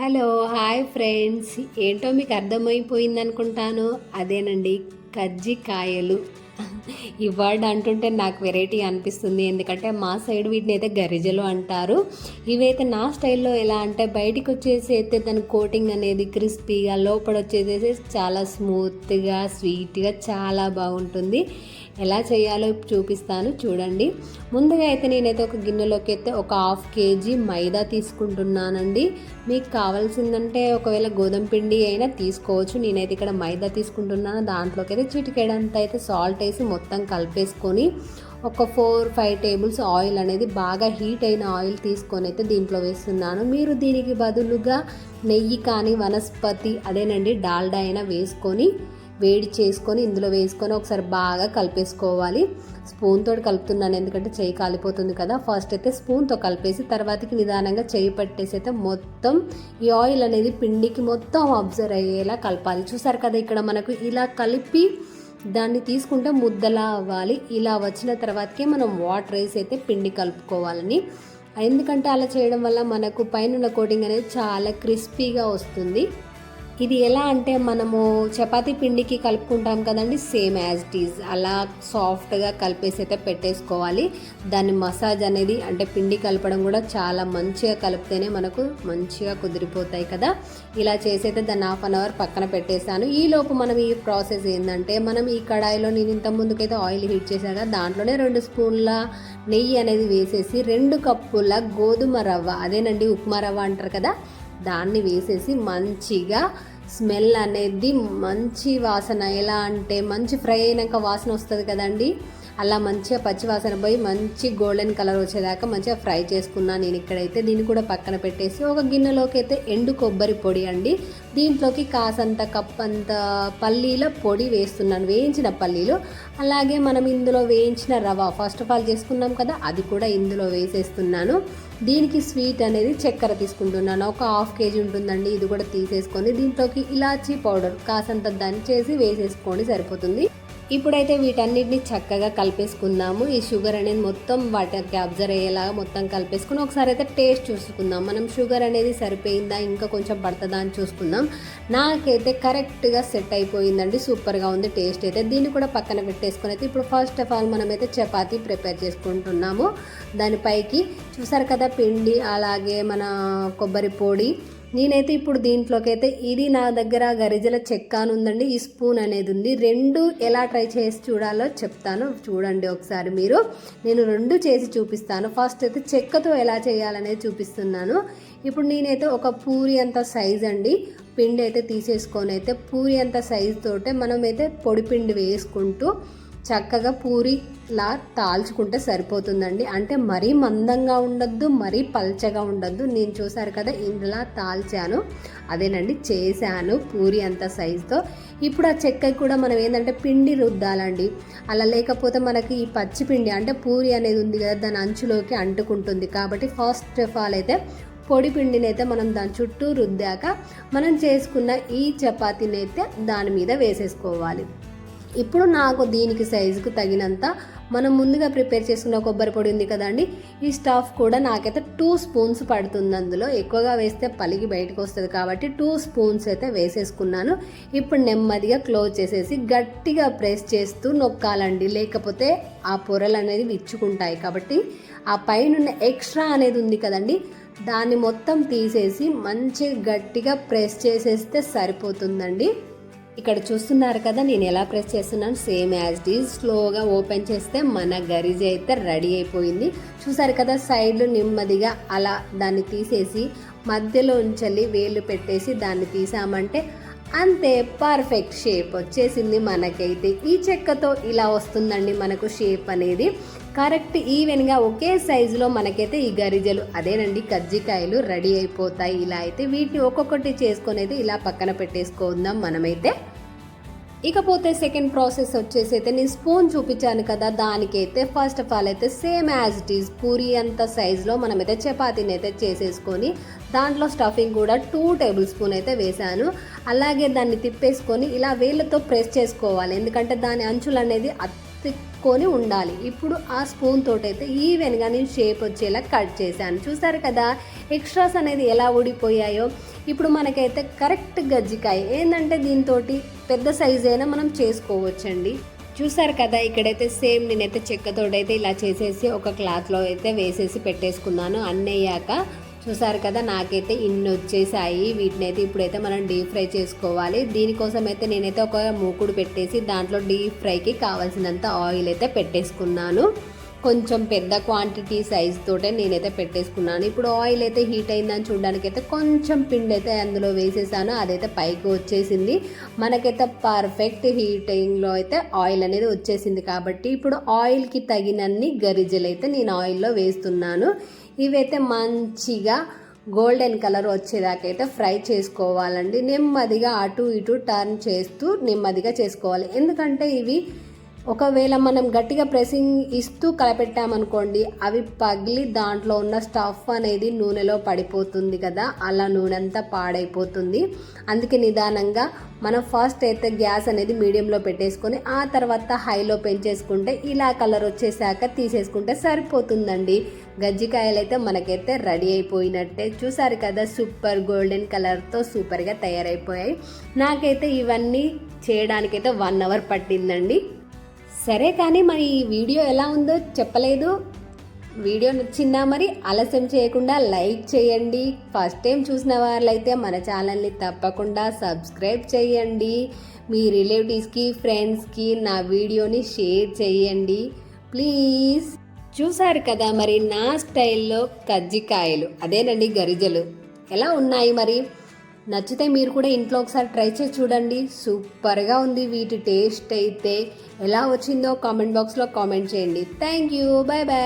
Hello hi friends. ఏంటో మీకు అర్థమైపోయింది అనుకుంటాను అదేనండి కజ్జికాయలు ఈ వర్డ్ అంటుంటే నాకు వెరైటీ అనిపిస్తుంది. ఎందుకంటే మా సైడ్ వీటిని అయితే గరిజలు అంటారు. ఇవైతే నా స్టైల్లో ఎలా అంటే బయటికి వచ్చేసి అయితే దాని కోటింగ్ అనేది క్రిస్పీగా లోపల వచ్చేసేసి చాలా స్మూత్గా స్వీట్గా చాలా బాగుంటుంది. ఎలా చేయాలో చూపిస్తాను చూడండి. ముందుగా అయితే నేనైతే ఒక గిన్నెలోకి అయితే ఒక హాఫ్ కేజీ మైదా తీసుకుంటున్నానండి. మీకు కావాల్సిందంటే ఒకవేళ గోధుమ పిండి అయినా తీసుకోవచ్చు. నేనైతే ఇక్కడ మైదా తీసుకుంటున్నాను. దాంట్లోకి అయితే చిటికేడంత అయితే సాల్ట్ వేసి మొత్తం కలిపేసుకొని ఒక ఫోర్ ఫైవ్ టేబుల్స్ ఆయిల్ అనేది బాగా హీట్ అయిన ఆయిల్ తీసుకొని అయితే దీంట్లో వేస్తున్నాను. మీరు దీనికి బదులుగా నెయ్యి కానీ వనస్పతి అదేనండి డాల్డా అయినా వేసుకొని వేడి చేసుకొని ఇందులో వేసుకొని ఒకసారి బాగా కలిపేసుకోవాలి. స్పూన్ తోటి కలుపుతున్నాను ఎందుకంటే చేయి కాలిపోతుంది కదా. ఫస్ట్ అయితే స్పూన్తో కలిపేసి తర్వాతకి నిదానంగా చేయి పట్టేసి అయితే మొత్తం ఈ ఆయిల్ అనేది పిండికి మొత్తం అబ్జర్వ్ అయ్యేలా కలపాలి. చూసారు కదా ఇక్కడ మనకు ఇలా కలిపి దాన్ని తీసుకుంటే ముద్దలా అవ్వాలి. ఇలా వచ్చిన తర్వాతకే మనం వాటర్ వేసి అయితే పిండి కలుపుకోవాలని. ఎందుకంటే అలా చేయడం వల్ల మనకు పైన కోటింగ్ అనేది చాలా క్రిస్పీగా వస్తుంది. ఇది ఎలా అంటే మనము చపాతీ పిండికి కలుపుకుంటాం కదండి సేమ్ యాజ్ ఇట్ ఈజ్ అలా సాఫ్ట్గా కలిపేసి అయితే పెట్టేసుకోవాలి. దాని మసాజ్ అనేది అంటే పిండి కలపడం కూడా చాలా మంచిగా కలిపితేనే మనకు మంచిగా కుదిరిపోతాయి కదా. ఇలా చేసైతే దాన్ని హాఫ్ అన్ అవర్ పక్కన పెట్టేశాను. ఈలోపు మనం ఈ ప్రాసెస్ ఏంటంటే మనం ఈ కడాయిలో నేను ఇంత ముందుకైతే ఆయిల్ హీట్ చేశాక దాంట్లోనే రెండు స్పూన్ల నెయ్యి అనేది వేసేసి రెండు కప్పుల గోధుమ రవ్వ అదేనండి ఉప్మా రవ్వ అంటారు కదా దాన్ని వేసేసి మంచిగా స్మెల్ అనేది మంచి వాసన ఎలా అంటే మంచి ఫ్రై అయినాక వాసన వస్తుంది కదండి. అలా మంచిగా పచ్చివాసన పోయి మంచి గోల్డెన్ కలర్ వచ్చేదాకా మంచిగా ఫ్రై చేసుకున్నాను నేను ఇక్కడైతే. దీన్ని కూడా పక్కన పెట్టేసి ఒక గిన్నెలోకి అయితే ఎండు కొబ్బరి పొడి అండి. దీంట్లోకి కాసంత కప్ అంత పల్లీల పొడి వేస్తున్నాను వేయించిన పల్లీలు. అలాగే మనం ఇందులో వేయించిన రవ ఫస్ట్ ఆఫ్ ఆల్ చేసుకున్నాం కదా అది కూడా ఇందులో వేసేస్తున్నాను. దీనికి స్వీట్ అనేది చక్కెర తీసుకుంటున్నాను. ఒక హాఫ్ కేజీ ఉంటుందండి ఇది కూడా తీసేసుకొని దీంట్లోకి ఇలాచీ పౌడర్ కాసంత దంచేసి వేసేసుకోండి సరిపోతుంది. ఇప్పుడైతే వీటన్నిటిని చక్కగా కలిపేసుకుందాము. ఈ షుగర్ అనేది మొత్తం వాటికి అబ్జర్వ్ అయ్యేలాగా మొత్తం కలిపేసుకుని ఒకసారి అయితే టేస్ట్ చూసుకుందాం. మనం షుగర్ అనేది సరిపోయిందా ఇంకా కొంచెం పడుతుందా అని చూసుకుందాం. నాకైతే కరెక్ట్గా సెట్ అయిపోయిందండి. సూపర్గా ఉంది టేస్ట్ అయితే. దీన్ని కూడా పక్కన పెట్టేసుకుని అయితే ఇప్పుడు ఫస్ట్ ఆఫ్ ఆల్ మనమైతే చపాతీ ప్రిపేర్ చేసుకుంటున్నాము. దానిపైకి చూసారు కదా పిండి అలాగే మన కొబ్బరి పొడి నేనైతే ఇప్పుడు దీంట్లోకి అయితే ఇది నా దగ్గర గరిజల చెక్క అని ఉందండి ఈ స్పూన్ అనేది ఉంది. రెండు ఎలా ట్రై చేసి చూడాలో చెప్తాను. చూడండి ఒకసారి మీరు. నేను రెండు చేసి చూపిస్తాను. ఫస్ట్ అయితే చెక్కతో ఎలా చేయాలనేది చూపిస్తున్నాను. ఇప్పుడు నేనైతే ఒక పూరి అంత సైజ్ అండి పిండి అయితే తీసేసుకొని అయితే పూరి అంత సైజ్ తోటే మనమైతే పొడి పిండి వేసుకుంటూ చక్కగా పూరిలా తాల్చుకుంటే సరిపోతుందండి. అంటే మరీ మందంగా ఉండద్దు మరీ పల్చగా ఉండద్దు. నేను చూసారు కదా ఇందులా తాల్చాను. అదేనండి చేశాను పూరి అంత సైజుతో. ఇప్పుడు ఆ చెక్కకి కూడా మనం ఏంటంటే పిండి రుద్దాలండి. అలా లేకపోతే మనకి ఈ పచ్చి పిండి అంటే పూరి అనేది ఉంది కదా దాని అంచులోకి అంటుకుంటుంది. కాబట్టి ఫస్ట్ ఆఫ్ ఆల్ అయితే పొడి పిండిని అయితే మనం దాని చుట్టూ రుద్దాక మనం చేసుకున్న ఈ చపాతీని అయితే దాని మీద వేసేసుకోవాలి. ఇప్పుడు నాకు దీనికి సైజుకు తగినంత మనం ముందుగా ప్రిపేర్ చేసుకున్న కొబ్బరి పొడి ఉంది కదండి ఈ స్టఫ్ కూడా నాకైతే టూ స్పూన్స్ పడుతుంది అందులో. ఎక్కువగా వేస్తే పలిగి బయటకు వస్తుంది కాబట్టి టూ స్పూన్స్ అయితే వేసేసుకున్నాను. ఇప్పుడు నెమ్మదిగా క్లోజ్ చేసేసి గట్టిగా ప్రెస్ చేస్తూ నొక్కాలండి. లేకపోతే ఆ పొరలు అనేది విచ్చుకుంటాయి కాబట్టి ఆ పైన ఎక్స్ట్రా అనేది ఉంది కదండి దాన్ని మొత్తం తీసేసి మంచి గట్టిగా ప్రెస్ చేసేస్తే సరిపోతుందండి. ఇక్కడ చూస్తున్నారు కదా నేను ఎలా ప్రెస్ చేస్తున్నాను? సేమ్ యాజ్ ఈజ్ స్లోగా ఓపెన్ చేస్తే మన గరిజ అయితే రెడీ అయిపోయింది. చూసారు కదా సైడ్లు నెమ్మదిగా అలా దాన్ని తీసేసి మధ్యలో ఉంచలి వేలు పెట్టేసి దాన్ని తీసామంటే అంతే పర్ఫెక్ట్ షేప్ వచ్చేసింది మనకైతే. ఈ చెక్కతో ఇలా వస్తుందండి మనకు షేప్ అనేది. కరెక్ట్ ఈవెన్గా ఒకే సైజులో మనకైతే ఈ గరిజలు అదేనండి కజ్జికాయలు రెడీ అయిపోతాయి. ఇలా అయితే వీటిని ఒక్కొక్కటి చేసుకొని అయితే ఇలా పక్కన పెట్టేసుకుందాం మనమైతే. ఇకపోతే సెకండ్ ప్రాసెస్ వచ్చేసి అయితే నేను స్పూన్ చూపించాను కదా దానికైతే ఫస్ట్ ఆఫ్ ఆల్ అయితే same as it is puri అంత సైజులో మనమైతే చపాతీని అయితే చేసేసుకొని దాంట్లో స్టఫింగ్ కూడా టూ టేబుల్ స్పూన్ అయితే వేసాను అలాగే దాన్ని తిప్పేసుకొని ఇలా వేళ్ళతో ప్రెస్ చేసుకోవాలి. ఎందుకంటే దాని అంచులు అనేది తిక్కొని ఉండాలి. ఇప్పుడు ఆ స్పూన్ తోటైతే ఈవెన్గా నేను షేప్ వచ్చేలా కట్ చేశాను. చూసారు కదా ఎక్స్ట్రాస్ అనేది ఎలా ఊడిపోయాయో. ఇప్పుడు మనకైతే కరెక్ట్ గజ్జికాయ. ఏంటంటే దీంతో పెద్ద సైజ్ అయినా మనం చేసుకోవచ్చండి. చూసారు కదా ఇక్కడైతే సేమ్ నేనైతే చెక్కతోటైతే ఇలా చేసేసి ఒక క్లాత్లో అయితే వేసేసి పెట్టేసుకున్నాను. అన్నయ్యాక చూసారు కదా నాకైతే ఇన్ని వచ్చేసాయి. వీటిని అయితే ఇప్పుడైతే మనం డీప్ ఫ్రై చేసుకోవాలి. దీనికోసం అయితే నేనైతే ఒక మూకుడు పెట్టేసి దాంట్లో డీప్ ఫ్రైకి కావాల్సినంత ఆయిల్ అయితే పెట్టేసుకున్నాను. కొంచెం పెద్ద క్వాంటిటీ సైజ్ తోటే నేనైతే పెట్టేసుకున్నాను. ఇప్పుడు ఆయిల్ అయితే హీట్ అయిందని చూడడానికి అయితే కొంచెం పిండి అయితే అందులో వేసేసాను. అదైతే పైకి వచ్చేసింది. మనకైతే పర్ఫెక్ట్ హీటింగ్లో అయితే ఆయిల్ అనేది వచ్చేసింది కాబట్టి ఇప్పుడు ఆయిల్కి తగినన్ని గరిజలు అయితే నేను ఆయిల్లో వేస్తున్నాను. ఇవైతే మంచిగా గోల్డెన్ కలర్ వచ్చేదాకైతే ఫ్రై చేసుకోవాలండి. నెమ్మదిగా అటు ఇటు టర్న్ చేస్తూ నెమ్మదిగా చేసుకోవాలి. ఎందుకంటే ఇవి ఒకవేళ మనం గట్టిగా ప్రెసింగ్ ఇస్తూ కలపెట్టామనుకోండి అవి పగిలి దాంట్లో ఉన్న స్టఫ్ అనేది నూనెలో పడిపోతుంది కదా అలా నూనె అంతా పాడైపోతుంది. అందుకే నిదానంగా మనం ఫస్ట్ అయితే గ్యాస్ అనేది మీడియంలో పెట్టేసుకొని ఆ తర్వాత హైలో పెంచేసుకుంటే ఇలా కలర్ వచ్చేసాక తీసేసుకుంటే సరిపోతుందండి. గజ్జికాయలు అయితే మనకైతే రెడీ అయిపోయినట్టే. చూసారు కదా సూపర్ గోల్డెన్ కలర్తో సూపర్గా తయారైపోయాయి. నాకైతే ఇవన్నీ చేయడానికైతే వన్ అవర్ పట్టిందండి. సరే కానీ మరి ఈ వీడియో ఎలా ఉందో చెప్పలేదు. వీడియో నచ్చిందా మరి ఆలస్యం చేయకుండా లైక్ చేయండి. ఫస్ట్ టైం చూసిన వాళ్ళైతే మన ఛానల్ని తప్పకుండా సబ్స్క్రైబ్ చేయండి. మీ రిలేటివ్స్కి ఫ్రెండ్స్కి నా వీడియోని షేర్ చేయండి. ప్లీజ్. చూసారు కదా మరి నా స్టైల్లో కజ్జికాయలు అదేనండి గరిజలు. ఎలా ఉన్నాయి మరి? నచ్చితే మీరు కూడా ఇంట్లో ఒకసారి ట్రై చేసి చూడండి. సూపర్గా ఉంది వీటి టేస్ట్ అయితే. ఎలా వచ్చిందో కామెంట్ బాక్స్లో కామెంట్ చేయండి. Thank you. Bye bye